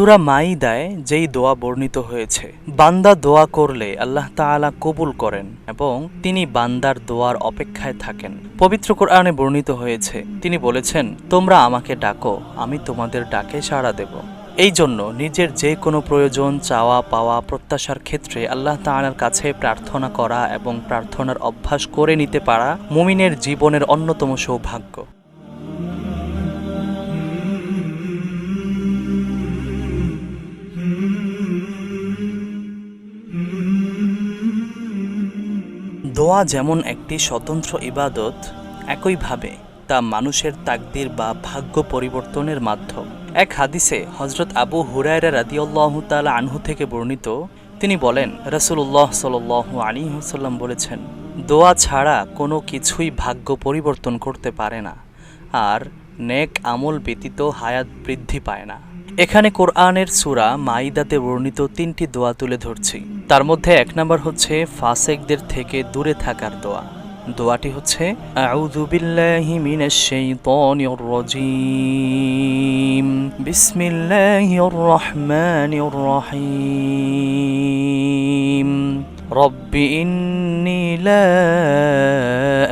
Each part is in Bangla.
সুরা মাইদায় যেই দোয়া বর্ণিত হয়েছে, বান্দা দোয়া করলে আল্লাহ তাআলা কবুল করেন এবং তিনি বান্দার দোয়ার অপেক্ষায় থাকেন। পবিত্র কোরআনে বর্ণিত হয়েছে, তিনি বলেছেন, তোমরা আমাকে ডাকো, আমি তোমাদের ডাকে সাড়া দেব। এই জন্য নিজের যে কোনো প্রয়োজন, চাওয়া, পাওয়া, প্রত্যাশার ক্ষেত্রে আল্লাহ তাআলার কাছে প্রার্থনা করা এবং প্রার্থনার অভ্যাস করে নিতে পারা মুমিনের জীবনের অন্যতম সৌভাগ্য। দোয়া যেমন একটি স্বতন্ত্র ইবাদত একইভাবে তা মানুষের তাকদির বা ভাগ্য পরিবর্তনের মাধ্যম। এক হাদিসে হজরত আবু হুরায়রা রাদিউল্লাহ তালা আনহু থেকে বর্ণিত, তিনি বলেন রসুল্লাহ সাল আলী হুসাল্লাম বলেছেন, দোয়া ছাড়া কোনো কিছুই ভাগ্য পরিবর্তন করতে পারে না, আর নেক আমল ব্যতীত হায়াত বৃদ্ধি পায় না। এখানে কোরআনের সূরা মাইদাতে বর্ণিত তিনটি দোয়া তুলে ধরছি। তার মধ্যে এক নম্বর হচ্ছে ফাসেকদের থেকে দূরে থাকার দোয়া। দোয়াটি হচ্ছে, আউযু বিল্লাহি রহিম। رب إني لا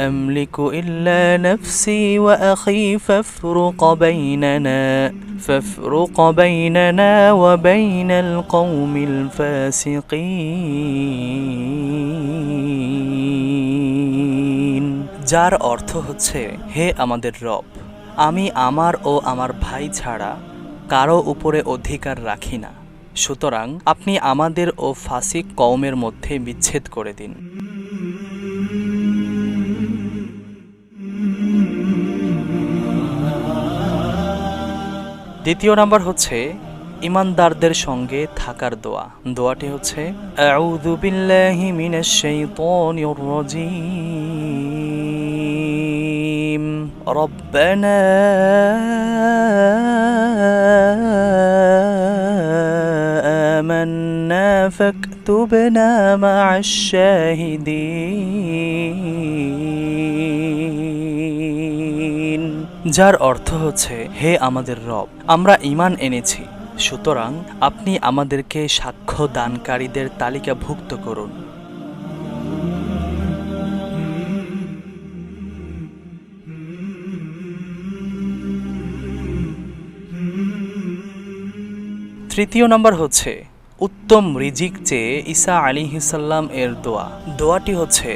أملك إلا نفسي وأخي فافرق بيننا فافرق بيننا وبين القوم الفاسقين যার অর্থ হচ্ছে হে আমাদের রব আমি আমার ও আমার ভাই ছাড়া কারো উপরে অধিকার রাখি না সুতরাং আপনি আমাদের ও ফাসিক কওমের মধ্যে বিচ্ছেদ করে দিন। দ্বিতীয় নাম্বার হচ্ছে, ইমানদারদের সঙ্গে থাকার দোয়া। দোয়াটি হচ্ছে, আউযু বিল্লাহি آمنا فاكتبنا مع الشاهدين যার অর্থ হচ্ছে হে আমাদের রব আমরা ঈমান এনেছি সুতরাং আপনি আমাদেরকে সাক্ষ্য দানকারীদের তালিকাভুক্ত করুন তৃতীয় নম্বর হচ্ছে উত্তম রিজিক চেয়ে ঈসা আলী হিসাল্লাম এর দোয়া দোয়াটি হচ্ছে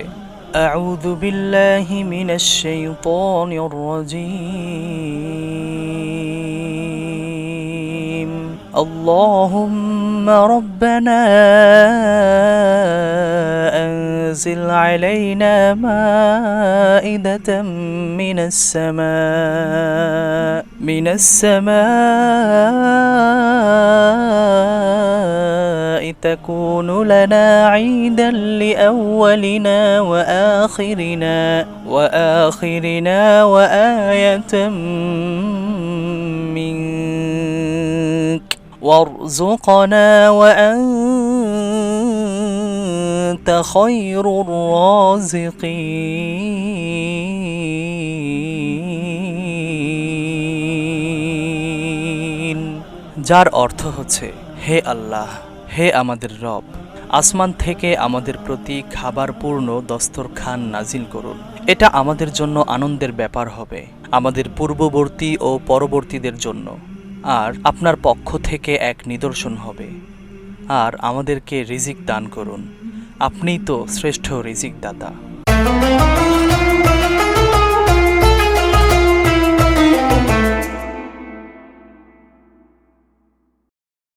أعوذ بالله من الشيطان الرجيم اللهم ربنا أنزل علينا مائدة من السماء من السماء تكون لنا عيدا لأولنا وآخرنا وآخرنا وآية منك وارزقنا وأنت خير الرازقين যার অর্থ হচ্ছে হে আল্লাহ হে আমাদের রব, আসমান থেকে আমাদের প্রতি খাবারপূর্ণ দস্তরখান নাজিল করুন। এটা আমাদের জন্য আনন্দের ব্যাপার হবে, আমাদের পূর্ববর্তী ও পরবর্তীদের জন্য। আর আপনার পক্ষ থেকে এক নিদর্শন হবে। আর আমাদেরকে রিজিক দান করুন। আপনিই তো শ্রেষ্ঠ রিজিক দাতা